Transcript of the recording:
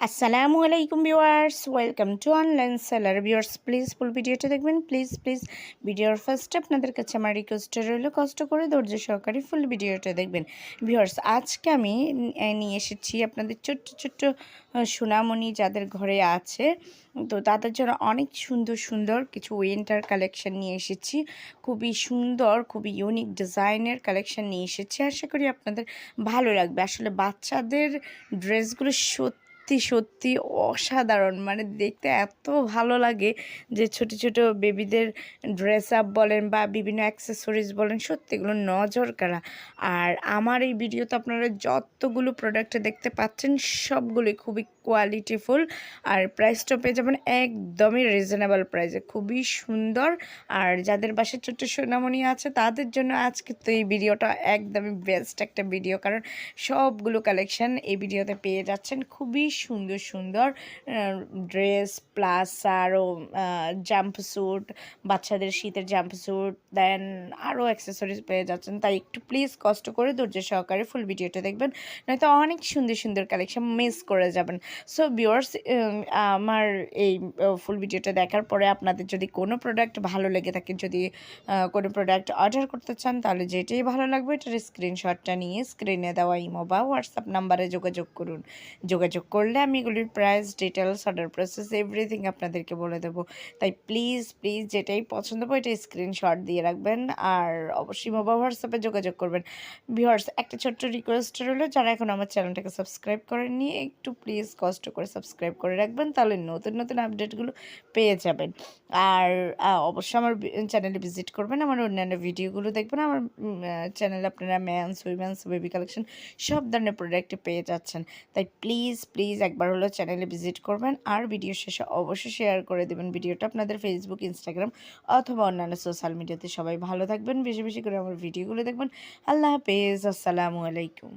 আসসালামু আলাইকুম viewers, welcome to online seller. Viewers, please full ভিডিওটা দেখবেন। প্লিজ প্লিজ, ভিডিওর ফার্স্টে আপনাদের কাছে আমার রিকোয়েস্ট রইল, কষ্ট করে ধৈর্য সহকারে ফুল ভিডিওটা দেখবেন। ভিউয়ার্স, আজকে আমি নিয়ে এসেছি আপনাদের ছোট্ট ছোট্ট সোনামণি যাদের ঘরে আছে। তো তাদের জন্য অনেক সুন্দর সুন্দর কিছু উইন্টার কালেকশন নিয়ে এসেছি। খুবই সুন্দর, খুবই ইউনিক ডিজাইনের কালেকশন নিয়ে এসেছি। আশা করি আপনাদের ভালো লাগবে। আসলে বাচ্চাদের ড্রেসগুলো সত্যি সত্যি সত্যি অসাধারণ। মানে দেখতে এত ভালো লাগে যে ছোট ছোট বেবিদের ড্রেস আপ বলেন বা বিভিন্ন অ্যাক্সেসরিজ বলেন সত্যিগুলো নজর কাড়া। আর আমার এই ভিডিওতে আপনারা যতগুলো প্রোডাক্ট দেখতে পাচ্ছেন, সবগুলোই খুবই কোয়ালিটিফুল আর প্রাইসটা পেয়ে যাবেন একদমই রিজনেবল প্রাইসে খুবই সুন্দর আর যাদের বাসায় ছোট্ট সোনামণি আছে, তাদের জন্য আজকে তো এই ভিডিওটা একদমই বেস্ট একটা ভিডিও কারণ সবগুলো কালেকশন এই ভিডিওতে পেয়ে যাচ্ছেন। খুবই সুন্দর সুন্দর ড্রেস প্লাস আরও জাম্পস্যুট বাচ্চাদের শীতের জাম্পস্যুট দেন আরও অ্যাক্সেসরিজ পেয়ে যাচ্ছেন। তাই একটু প্লিজ কষ্ট করে ধৈর্য সহকারে ফুল ভিডিওটা দেখবেন, নয়তো অনেক সুন্দর সুন্দর কালেকশন মিস করে যাবেন। সো ভিওয়ার্স আমার এই ফুল ভিডিওটা দেখার পরে আপনাদের যদি কোনো প্রোডাক্ট ভালো লেগে থাকে, যদি কোনো প্রোডাক্ট অর্ডার করতে চান, তাহলে যেটাই ভালো লাগবে, এটার স্ক্রিনশটটা নিয়ে স্ক্রিনে দেওয়া ইমো বা হোয়াটসঅ্যাপ নাম্বারে যোগাযোগ করুন। যোগাযোগ করলে আমি এগুলির price details order process everything আপনাদেরকে বলে দেবো। তাই প্লিজ প্লিজ যেটাই পছন্দ হবে এটা স্ক্রিনশট দিয়ে রাখবেন আর অবশ্যই মোবাইল হোয়াটসঅ্যাপে যোগাযোগ করবেন। ভিওয়ার্স একটা ছোট্ট রিকোয়েস্ট রইল, যারা এখন আমার চ্যানেলটাকে সাবস্ক্রাইব করেননি, একটু প্লিজ কষ্ট করে সাবস্ক্রাইব করে রাখবেন, তাহলে নতুন নতুন আপডেটগুলো পেয়ে যাবেন। আর অবশ্যই আমার চ্যানেলে ভিজিট করবেন, আমার অন্যান্য ভিডিওগুলো দেখবেন, আমার চ্যানেলে আপনারা ম্যানস উইমেন্স বেবি কালেকশন সব ধরনের প্রোডাক্ট পেয়ে যাচ্ছেন। তাই প্লিজ প্লিজ প্লিজ একবার হলো চ্যানেলে ভিজিট করবেন। আর ভিডিও শেষে অবশ্যই শেয়ার করে দেবেন ভিডিওটা আপনাদের ফেসবুক ইনস্টাগ্রাম অথবা অন্যান্য সোশ্যাল মিডিয়াতে সবাই ভালো থাকবেন, বেশি বেশি করে আমার ভিডিওগুলো দেখবেন। আল্লাহ হাফেজ, আসসালামু আলাইকুম।